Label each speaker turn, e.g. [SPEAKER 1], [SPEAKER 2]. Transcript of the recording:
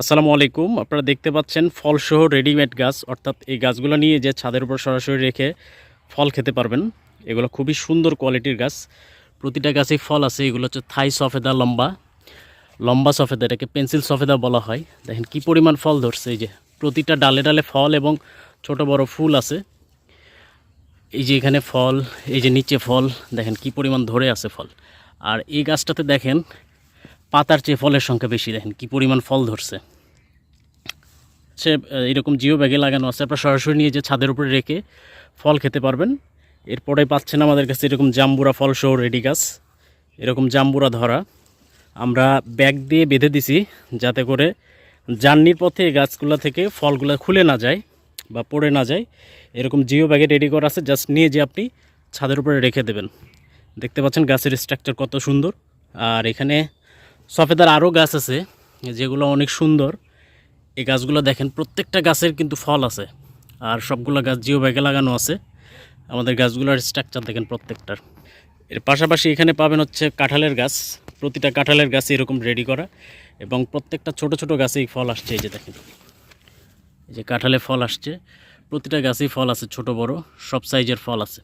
[SPEAKER 1] আসসালামু আলাইকুম। আপনারা দেখতে পাচ্ছেন ফলসহ রেডিমেড গাছ, অর্থাৎ এই গাছগুলো নিয়ে যে ছাদের উপর সরাসরি রেখে ফল খেতে পারবেন। এগুলো খুবই সুন্দর কোয়ালিটির গাছ। প্রতিটা গাছেই ফল আছে, এগুলো হচ্ছে থাই সফেদা লম্বা। লম্বা সফেদা, এটাকে পেন্সিল সফেদা বলা হয়। দেখেন কি পরিমাণ ফল ধরছে, এই যে প্রতিটা ডালে ডালে ফল এবং ছোট বড় ফুল আছে। এই যে এখানে ফল, এই যে নিচে ফল, দেখেন কি পরিমাণ ধরে আছে ফল। আর এই গাছটাতে দেখেন পাতার চেয়ে ফলের সংখ্যা বেশি, দেখেন কি পরিমাণ ফল ধরছে। সে এরকম জিও ব্যাগে লাগানো আছে, আপনারা সরাসরি নিয়ে যে ছাদের উপরে রেখে ফল খেতে পারবেন। এরপরে পাচ্ছেন আমাদের কাছে এরকম জাম্বুরা ফল সহ রেডি গাছ, এরকম জাম্বুরা ধরা। আমরা ব্যাগ দিয়ে বেঁধে দিছি যাতে করে জার্নির পথে গাছগুলো থেকে ফলগুলো খুলে না যায় বা পড়ে না যায়। এরকম জিও ব্যাগে রেডি করা আছে, জাস্ট নিয়ে যে আপনি ছাদের উপরে রেখে দেবেন। দেখতে পাচ্ছেন গাছের স্ট্রাকচার কত সুন্দর। আর এখানে সফেদার আরও গাছ আছে, যেগুলো অনেক সুন্দর। এই গাছগুলো দেখেন, প্রত্যেকটা গাছের কিন্তু ফল আছে, আর সবগুলো গাছ জিও ব্যাগে লাগানো আছে। আমাদের গাছগুলোর স্ট্রাকচার দেখেন প্রত্যেকটার। এর পাশাপাশি এখানে পাবেন হচ্ছে কাঁঠালের গাছ। প্রতিটা কাঁঠালের গাছ এরকম রেডি করা, এবং প্রত্যেকটা ছোট ছোট গাছেই ফল আসছে, এই যে দেখেন। এই যে কাঁঠালে ফল আসছে, প্রতিটা গাছেই ফল আছে, ছোট বড়, সব সাইজের ফল আছে।